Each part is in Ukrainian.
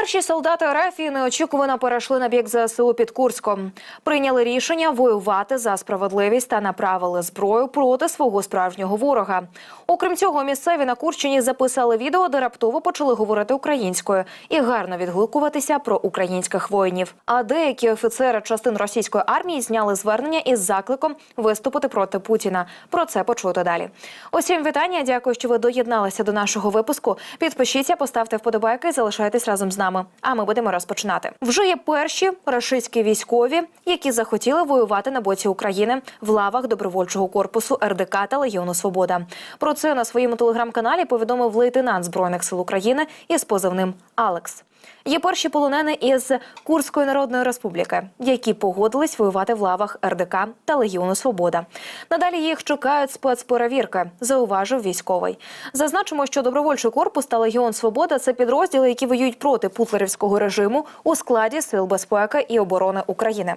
Перші солдати Арафії неочікувано перейшли на бік ЗСУ під Курском. Прийняли рішення воювати за справедливість та направили зброю проти свого справжнього ворога. Окрім цього, місцеві на Курщині записали відео, де раптово почали говорити українською і гарно відгукуватися про українських воїнів. А деякі офіцери частин російської армії зняли звернення із закликом виступити проти Путіна. Про це почути далі. Усім вітання. Дякую, що ви доєдналися до нашого випуску. Підпишіться, поставте вподобайки, залишайтесь разом з нами. А ми будемо розпочинати. Вже є перші рашистські військові, які захотіли воювати на боці України в лавах добровольчого корпусу РДК та Легіону Свобода. Про це на своєму телеграм-каналі повідомив лейтенант збройних сил України із позивним Алекс. Є перші полонени із Курської народної республіки, які погодились воювати в лавах РДК та Легіону Свобода. Надалі їх чекають спецперевірки, зауважив військовий. Зазначимо, що добровольчий корпус та Легіон Свобода це підрозділи, які воюють проти путлерівського режиму у складі сил безпеки і оборони України.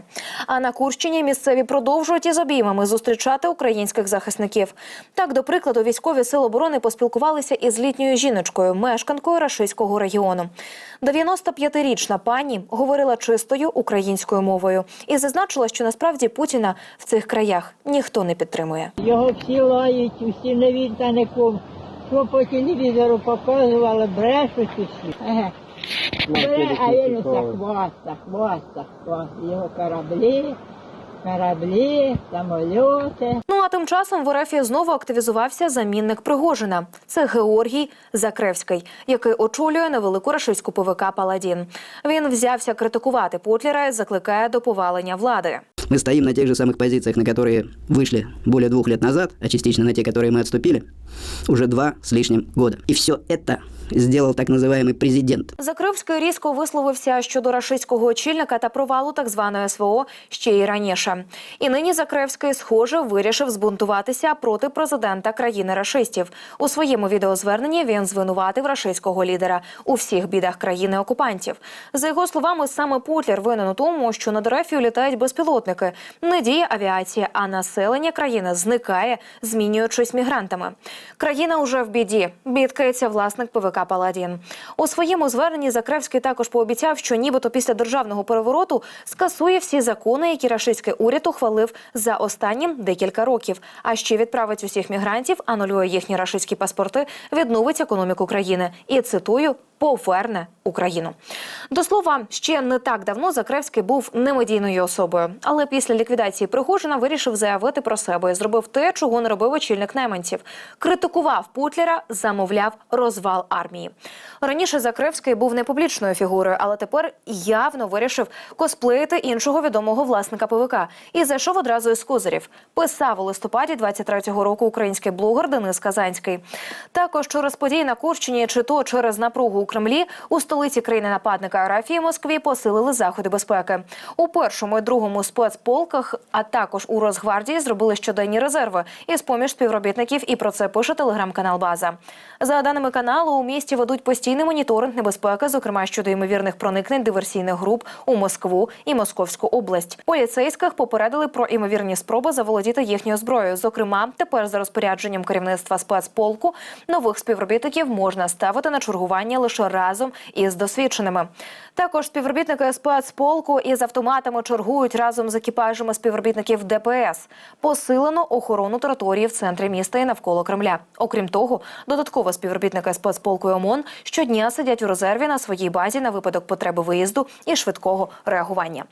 А на Курщині місцеві продовжують із обіймами зустрічати українських захисників. Так, до прикладу, військові сили оборони поспілкувалися із літньою жіночкою, мешканкою рашистського регіону. 95-річна пані говорила чистою українською мовою і зазначила, що насправді Путіна в цих краях ніхто не підтримує. Його всі лають, усі не він та не кум. Що по телевізору показували, брешуть усі. Ага. Бре, а він усе хваста, хваста, хваста. Його кораблі, кораблі, самольоти. Ну а тим часом в РФ знову активізувався замінник Пригожина. Це Георгій Закревський, який очолює невелику рашистську ПВК Паладін. Він взявся критикувати Путлера і закликає до повалення влади. Мы стоим на тех же самых позициях, на которые вышли более двух лет назад, а частично на те, которые мы отступили, уже два с лишним года. И все это сделал так называемый президент. Закривський різко висловився щодо рашистського очільника та провалу так званої СВО ще й раніше. І нині Закревський, схоже, вирішив збунтуватися проти президента країни рашистів. У своєму відеозверненні він звинуватив рашистського лідера у всіх бідах країни окупантів. За його словами, саме Путлер винен у тому, що над Рефію літають безпілотники. Не діє авіація, а населення країни зникає, змінюючись мігрантами. Країна уже в біді. Бідкається власник ПВК Паладін. У своєму зверненні Закревський також пообіцяв, що нібито після державного перевороту скасує всі закони, які рашистський уряд ухвалив за останні декілька років. А ще відправить усіх мігрантів, анулює їхні рашистські паспорти, відновить економіку країни. І цитую. Поверне Україну до слова, ще не так давно Закревський був немедійною особою, але після ліквідації Пригожина вирішив заявити про себе і зробив те, чого не робив очільник найманців. Критикував Путлера, замовляв розвал армії. Раніше Закревський був не публічною фігурою, але тепер явно вирішив косплеїти іншого відомого власника ПВК і зайшов одразу із козирів. Писав у листопаді 23-го року український блогер Денис Казанський. Також через події на Курщині, чи то через напругу Кремлі, у столиці країни нападника Арафії Москві посилили заходи безпеки. У першому і другому спецполках, а також у Росгвардії зробили щоденні резерви із поміж співробітників. І про це пише телеграм-канал База. За даними каналу, у місті ведуть постійний моніторинг небезпеки, зокрема щодо ймовірних проникнень диверсійних груп у Москву і Московську область. Поліцейських попередили про імовірні спроби заволодіти їхньою зброєю. Зокрема, тепер за розпорядженням керівництва спецполку нових співробітників можна ставити на чергування лише разом із досвідченими. Також співробітники спецполку із автоматами чергують разом з екіпажами співробітників ДПС. Посилено охорону території в центрі міста і навколо Кремля. Окрім того, додатково співробітники спецполку і ОМОН щодня сидять у резерві на своїй базі на випадок потреби виїзду і швидкого реагування.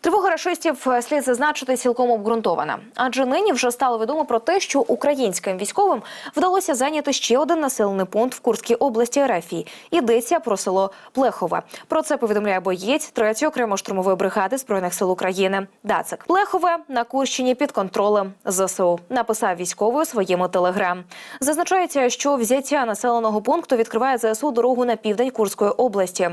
Тривога рашистів слід зазначити цілком обґрунтована, адже нині вже стало відомо про те, що українським військовим вдалося зайняти ще один населений пункт в Курській області Ерефії. Йдеться про село Плехове. Про це повідомляє боєць 3-ї окремо штурмової бригади збройних сил України. Дацик Плехове на Курщині під контролем ЗСУ. Написав військовий у своєму телеграм. Зазначається, що взяття населеного пункту відкриває ЗСУ дорогу на південь Курської області.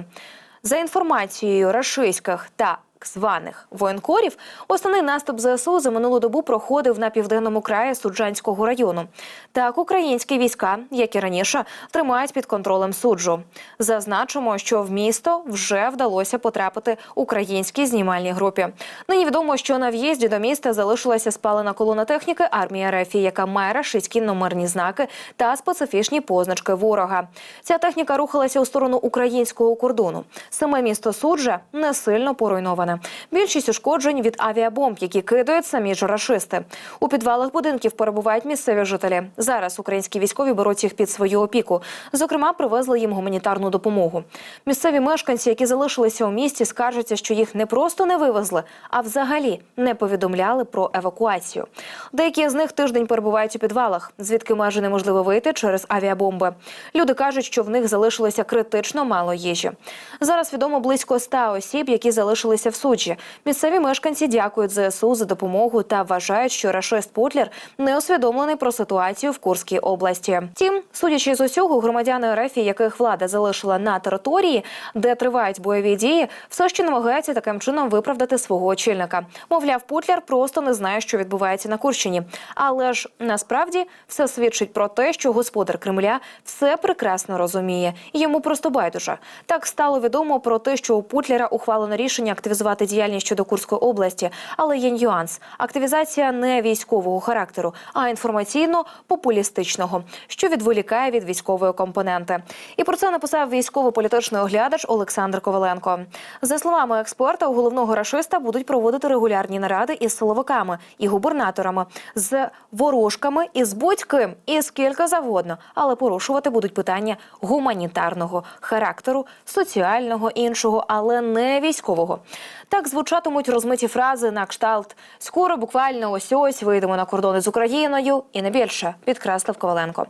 За інформацією рашистських та званих воєнкорів, основний наступ ЗСУ за минулу добу проходив на південному краї Суджанського району. Так, українські війська, як і раніше, тримають під контролем суджу. Зазначимо, що в місто вже вдалося потрапити українській знімальній групі. Нині відомо, що на в'їзді до міста залишилася спалена колона техніки армії РФ, яка має рашистські номерні знаки та специфічні позначки ворога. Ця техніка рухалася у сторону українського кордону. Саме місто Суджа не сильно поруйноване. Більшість ушкоджень від авіабомб, які кидають самі ж рашисти. У підвалах будинків перебувають місцеві жителі. Зараз українські військові беруть їх під свою опіку. Зокрема, привезли їм гуманітарну допомогу. Місцеві мешканці, які залишилися у місті, скаржаться, що їх не просто не вивезли, а взагалі не повідомляли про евакуацію. Деякі з них тиждень перебувають у підвалах, звідки майже неможливо вийти через авіабомби. Люди кажуть, що в них залишилося критично мало їжі. Зараз відомо близько ста осіб, які залишилися в суджі. Місцеві мешканці дякують ЗСУ за допомогу та вважають, що рашист Путлер не усвідомлений про ситуацію в Курській області. Втім, судячи з усього, громадяни РФ, яких влада залишила на території, де тривають бойові дії, все ще намагаються таким чином виправдати свого очільника. Мовляв, Путлер просто не знає, що відбувається на Курщині. Але ж насправді все свідчить про те, що господар Кремля все прекрасно розуміє. Йому просто байдуже. Так стало відомо про те, що у Путлера ухвалено рішення активізувати діяльність щодо Курської області, але є нюанс. Активізація не військового характеру, а інформаційно-популістичного, що відволікає від військової компоненти. І про це написав військово-політичний оглядач Олександр Коваленко. За словами експерта, у головного рашиста будуть проводити регулярні наради із силовиками і губернаторами, з ворожками і з будь-ким, і скільки завгодно, але порушувати будуть питання гуманітарного характеру, соціального іншого, але не військового. Так звучатимуть розмиті фрази на кшталт. Скоро, буквально ось ось вийдемо на кордони з Україною. І не більше, підкреслив Коваленко.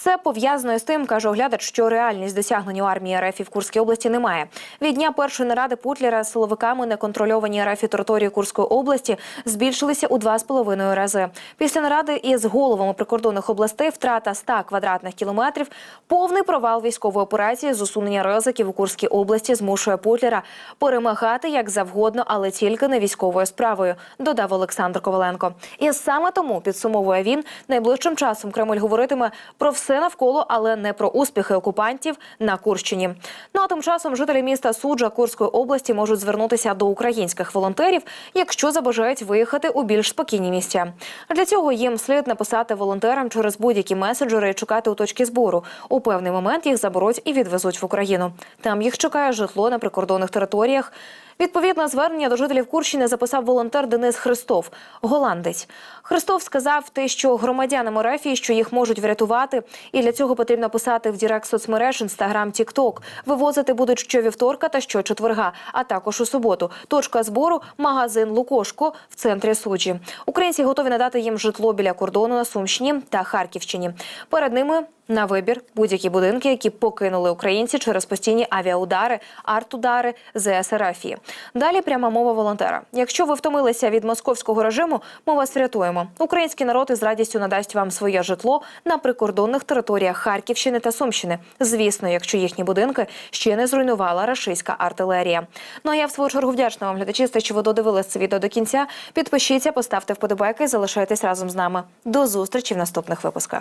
Це пов'язано з тим, каже оглядач, що реальність досягнень армії РФ в Курській області немає. Від дня першої наради Путлера з силовиками неконтрольовані РФ території Курської області збільшилися у два з половиною рази. Після наради із головами прикордонних областей втрата 100 квадратних кілометрів, повний провал військової операції з усунення ризиків у Курській області змушує Путлера перемагати як завгодно, але тільки не військовою справою, додав Олександр Коваленко. І саме тому підсумовує він найближчим часом Кремль говоритиме про все навколо, але не про успіхи окупантів на Курщині. Ну а тим часом жителі міста Суджа Курської області можуть звернутися до українських волонтерів, якщо забажають виїхати у більш спокійні місця. Для цього їм слід написати волонтерам через будь-які меседжери і чекати у точки збору. У певний момент їх заберуть і відвезуть в Україну. Там їх чекає житло на прикордонних територіях. Відповідне звернення до жителів Курщини записав волонтер Денис Христов, голландець. Христов сказав те, що громадянам РФ, що їх можуть врятувати, і для цього потрібно писати в Дірект соцмереж, інстаграм, тікток. Вивозити будуть щовівторка та щочетверга, а також у суботу. Точка збору магазин Лукошко в центрі суджі. Українці готові надати їм житло біля кордону на Сумщині та Харківщині. Перед ними на вибір будь-які будинки, які покинули українці через постійні авіаудари, артудари ЗС Рафії. Далі пряма мова волонтера. Якщо ви втомилися від московського режиму, ми вас врятуємо. Український народ із радістю надасть вам своє житло на прикордонних територіях Харківщини та Сумщини. Звісно, якщо їхні будинки ще не зруйнувала рашистська артилерія. Ну а я в свою чергу вдячна вам, глядачі, що ви додивились це відео до кінця. Підпишіться, поставте вподобайки, залишайтесь разом з нами. До зустрічі в наступних випусках.